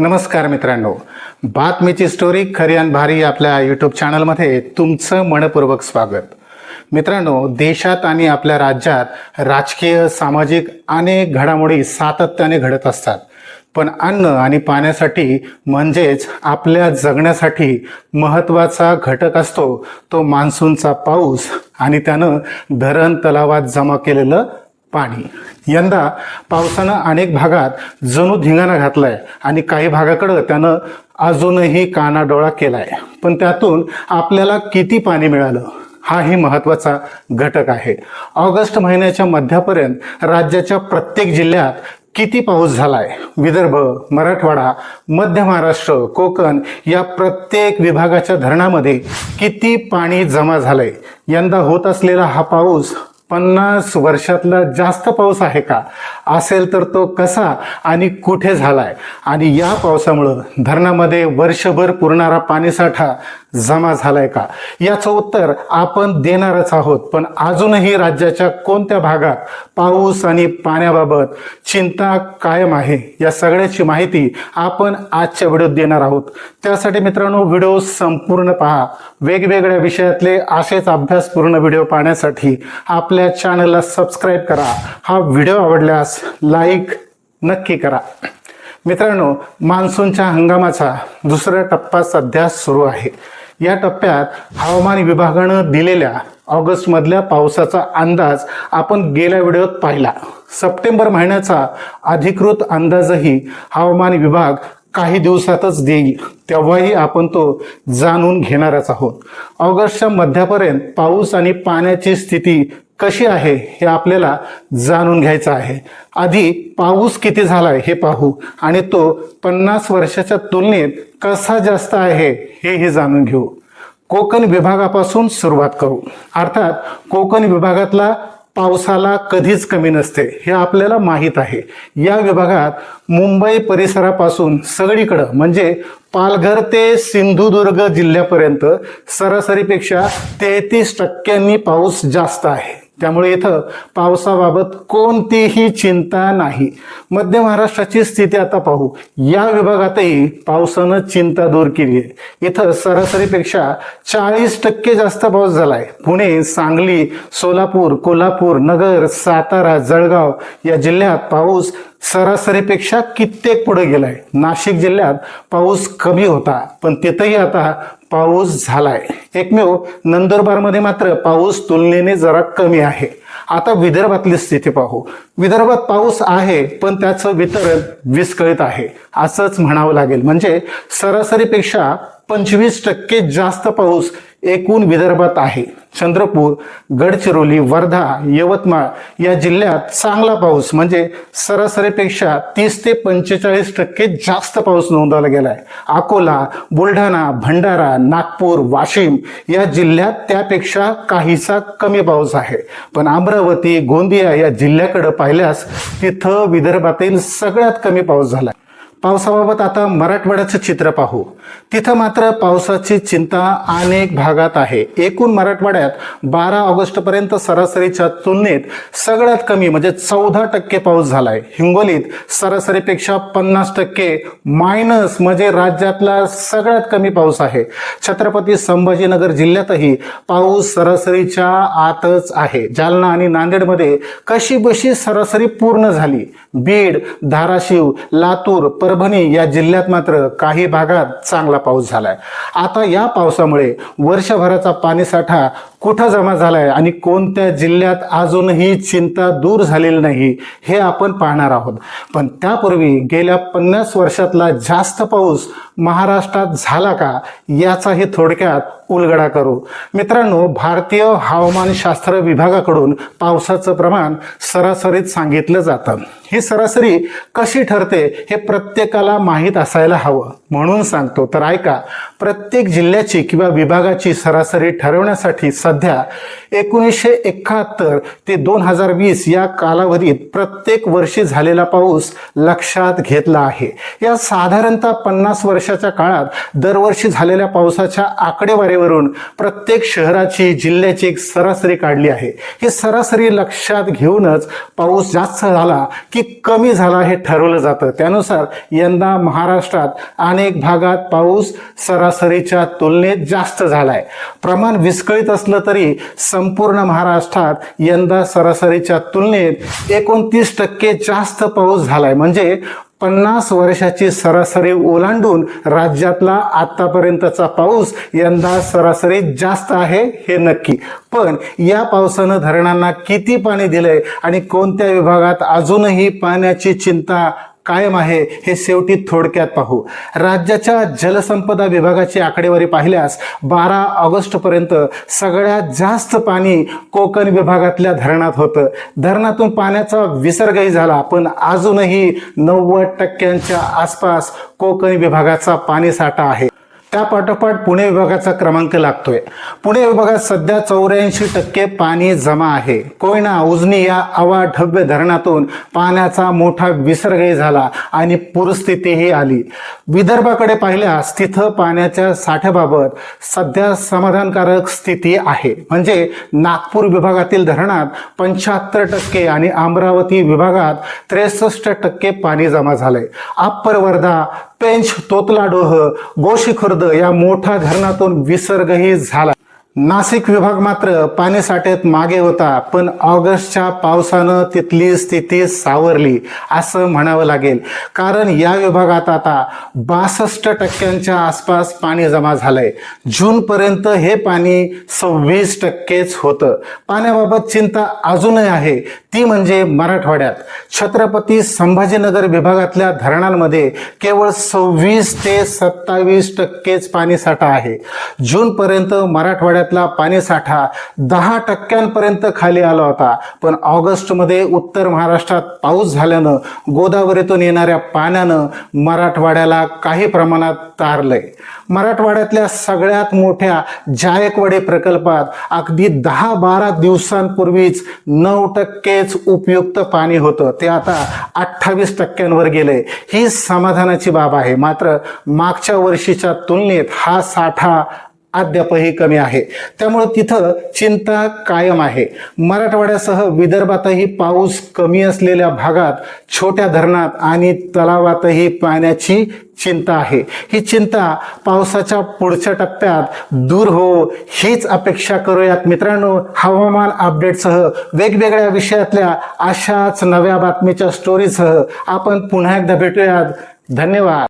नमस्कार मित्रांनो. बातमीची स्टोरी खरी आणि भारी आपल्या यूट्यूब चॅनलमध्ये तुमचं मनपूर्वक स्वागत. मित्रांनो देशात आणि आपल्या राज्यात राजकीय सामाजिक अनेक घडामोडी सातत्याने घडत असतात. पण अन्न आणि पाण्यासाठी म्हणजेच आपल्या जगण्यासाठी महत्त्वाचा घटक असतो तो मान्सूनचा पाऊस आणि त्यानं धरण तलावात जमा केलेलं पाणी. यंदा पावसानं अनेक भागात जणू धिंगाणा घातलाय आणि काही भागाकडं त्यानं अजूनही कानाडोळा केलाय. पण त्यातून आपल्याला किती पाणी मिळालं? हाही महत्त्वाचा घटक आहे. ऑगस्ट महिन्याच्या मध्यापर्यंत राज्याच्या प्रत्येक जिल्ह्यात किती पाऊस झालाय? विदर्भ मराठवाडा मध्य महाराष्ट्र कोकण या प्रत्येक विभागाच्या धरणामध्ये किती पाणी जमा झालंय? यंदा होत असलेला हा पाऊस पन्नास वर्षातला जास्त पाऊस आहे का? असेल तर तो कसा आणि कुठे झालाय? आणि या पावसामुळं धरणामध्ये वर्षभर पुरणारा पाणीसाठा जमा झालाय का? याचं उत्तर आपण देणारच आहोत पण अजूनही राज्याच्या कोणत्या भागात पाऊस आणि पाण्याबाबत चिंता कायम आहे या सगळ्याची माहिती आपण आजच्या व्हिडिओत देणार आहोत. त्यासाठी मित्रांनो व्हिडिओ संपूर्ण पहा. वेगवेगळ्या विषयातले असेच अभ्यासपूर्ण व्हिडिओ पाहण्यासाठी आपल्या चॅनलला सबस्क्राईब करा. हा व्हिडिओ आवडल्यास लाईक नक्की करा. मित्रांनो मान्सूनच्या हंगामाचा दुसरा टप्पा सध्या सुरू आहे. या टप्प्यात हवामान विभागानं दिलेल्या ऑगस्टमधल्या पावसाचा अंदाज आपण गेल्या व्हिडिओत पाहिला. सप्टेंबर महिन्याचा अधिकृत अंदाजही हवामान विभाग काही दिवसातच देईल. तेव्हाही आपण तो जाणून घेणारच आहोत. ऑगस्टच्या मध्यापर्यंत पाऊस आणि पाण्याची स्थिती कशी आहे हे आपल्याला जाणून घ्यायचं आहे. आधी पाऊस किती झाला आहे हे पाहू आणि तो पन्नास वर्षाच्या तुलनेत कसा जास्त आहे हेही जाणून घेऊ. कोकण विभागापासून सुरुवात करू. अर्थात कोकण विभागातला पावसाला कधीच कमी नसते हे आपल्याला माहीत आहे. या विभागात मुंबई परिसरापासून सगळीकडं म्हणजे पालघर ते सिंधुदुर्ग जिल्ह्यापर्यंत सरासरीपेक्षा तेहतीस टक्क्यांनी पाऊस जास्त आहे. त्यामुळे इथं पावसाबाबत कोणतीही चिंता नाही. मध्य महाराष्ट्राची स्थिती आता पाहू. या विभागातही पावसानं चिंता दूर केली आहे. इथं सरासरीपेक्षा चाळीस टक्के जास्त पाऊस झालाय. पुणे सांगली सोलापूर कोल्हापूर नगर सातारा जळगाव या जिल्ह्यात पाऊस सरासरीपेक्षा कित्येक पुढे गेलाय. नाशिक जिल्ह्यात पाऊस कमी होता पण तिथंही आता पाऊस झालाय. एकमेव नंदुरबारमध्ये मात्र पाऊस तुलनेने जरा कमी आहे. आता विदर्भातली स्थिती पाहू. विदर्भात पाऊस आहे पण त्याचं वितरण विस्कळीत आहे असंच म्हणावं लागेल. म्हणजे सरासरीपेक्षा पंचवीस टक्के जास्त पाऊस एकूण विदर्भात आहे. चंद्रपूर गडचिरोली वर्धा यवतमाळ या जिल्ह्यात चांगला पाऊस म्हणजे सरासरीपेक्षा तीस ते पंचेचाळीस टक्के जास्त पाऊस नोंदवला गेला आहे अकोला बुलढाणा भंडारा नागपूर वाशिम या जिल्ह्यात त्यापेक्षा काहीसा कमी पाऊस आहे. पण अमरावती गोंदिया या जिल्ह्याकडे पाहिल्यास तिथं विदर्भातील सगळ्यात कमी पाऊस झाला पावसाबाबत आता मराठवाड्याचं चित्र पाहू. तिथं मात्र पावसाची चिंता अनेक भागात आहे. एकूण मराठवाड्यात बारा ऑगस्टपर्यंत सरासरीच्या तुलनेत सगळ्यात कमी म्हणजे चौदा टक्के पाऊस झालाय. हिंगोलीत सरासरीपेक्षा पन्नास टक्के मायनस म्हणजे राज्यातला सगळ्यात कमी पाऊस आहे. छत्रपती संभाजीनगर जिल्ह्यातही पाऊस सरासरीच्या आतच आहे. जालना आणि नांदेडमध्ये कशी बशी सरासरी पूर्ण झाली. बीड धाराशिव लातूर परभणी या जिल्ह्यात मात्र काही भागात चांगला पाऊस झालाय. आता या पावसामुळे वर्षभराचा पाणीसाठा कुठं जमा झाला आहे आणि कोणत्या जिल्ह्यात अजूनही चिंता दूर झालेली नाही हे आपण पाहणार आहोत. पण त्यापूर्वी गेल्या पन्नास वर्षातला जास्त पाऊस महाराष्ट्रात झाला का याचाही थोडक्यात उलगडा करू. मित्रांनो भारतीय हवामानशास्त्र विभागाकडून पावसाचं प्रमाण सरासरीत सांगितलं जातं. ही सरासरी कशी ठरते हे प्रत्येकाला माहीत असायला हवं. म्हणून सांगतो तर ऐका प्रत्येक जिल्ह्याची किंवा विभागाची सरासरी ठरवण्यासाठी सध्या एकोणीसशे एकाहत्तर ते दोन हजार वीस या कालावधीत प्रत्येक वर्षी झालेला पाऊस लक्षात घेतला आहे. या साधारणतः पन्नास वर्षाच्या काळात दरवर्षी झालेल्या पावसाच्या आकडेवारीवरून प्रत्येक शहराची जिल्ह्याची एक सरासरी काढली आहे. ही सरासरी लक्षात घेऊनच पाऊस जास्त झाला की कमी झाला हे ठरवलं जातं. त्यानुसार यंदा महाराष्ट्रात अनेक भागात पाऊस सरासरीच्या तुलनेत जास्त झालाय. प्रमाण विस्कळीत असलं तरी संपूर्ण महाराष्ट्रात यंदा सरासरीच्या तुलनेत एकोणतीस टक्के जास्त पाऊस झालाय. म्हणजे पन्नास वर्षाची सरासरी ओलांडून राज्यातला आतापर्यंतचा पाऊस यंदा सरासरी जास्त आहे हे नक्की. पण या पावसानं धरणांना किती पाणी दिलंय आणि कोणत्या विभागात अजूनही पाण्याची चिंता कायम आहे हे शेवटी थोडक्यात पाहू. राज्याच्या जलसंपदा विभागाची आकडेवारी पाहिल्यास बारा ऑगस्टपर्यंत सगळ्यात जास्त पाणी कोकण विभागातल्या धरणात होतं. धरणातून पाण्याचा विसर्गही झाला पण अजूनही नव्वद टक्क्यांच्या आसपास कोकण विभागाचा पाणीसाठा आहे. त्यापाठोपाठ पुणे विभागाचा क्रमांक लागतोय. पुणे विभागात सध्या चौऱ्याऐंशी टक्के पाणी जमा आहे. कोयना उजनी या अवाढव्य धरणातून पाण्याचा मोठा विसर्गही झाला आणि पूरस्थितीही आली. विदर्भाकडे पाहिल्यास तिथं पाण्याच्या साठ्याबाबत सध्या समाधानकारक स्थिती आहे. म्हणजे नागपूर विभागातील धरणात पंच्याहत्तर टक्के आणि अमरावती विभागात त्रेसष्ट टक्के पाणी जमा झालंय. अप्पर वर्धा पेंच तोतलाडोह गोशिखुर्द नर्मद या मोठ्या धरणातून विसर्गही झाला. नाशिक विभाग मात्र पाणीसाठ्यात मागे होता पण ऑगस्टच्या पावसानं तिथली स्थिती सावरली असं म्हणावं लागेल. कारण या विभागात आता बासष्ट टक्क्यांच्या आसपास पाणी जमा झालंय. जूनपर्यंत हे पाणी सव्वीस टक्केच होतं. पाण्याबाबत चिंता अजूनही आहे. ती म्हणजे मराठवाड्यात. छत्रपती संभाजीनगर विभागातल्या धरणांमध्ये केवळ सव्वीस ते सत्तावीस टक्केच पाणीसाठा आहे. जूनपर्यंत मराठवाड्यात मराठवाड्यातला पाणीसाठा दहा टक्क्यांपर्यंत खाली आला होता. पण ऑगस्टमध्ये उत्तर महाराष्ट्रात पाऊस झाल्यानं गोदावरीतून येणाऱ्या पाण्यानं मराठवाड्याला काही प्रमाणात तारलंय. मराठवाड्यातल्या सगळ्यात मोठ्या जायकवाडी प्रकल्पात अगदी दहा बारा दिवसांपूर्वीच नऊ टक्केच उपयुक्त पाणी होतं. ते आता अठ्ठावीस टक्क्यांवर गेलंय. ही समाधानाची बाब आहे. मात्र मागच्या वर्षीच्या तुलनेत हा साठा अद्यापही कमी आहे. त्यामुळं तिथं चिंता कायम आहे. मराठवाड्यासह विदर्भातही पाऊस कमी असलेल्या भागात छोट्या धरणात आणि तलावातही पाण्याची चिंता आहे. ही चिंता पावसाच्या पुढच्या टप्प्यात दूर हो हीच अपेक्षा करूयात मित्रांनो. हवामान अपडेटसह वेगवेगळ्या विषयातल्या अशाच नव्या बातमीच्या स्टोरीसह आपण पुन्हा एकदा भेटूयात. धन्यवाद.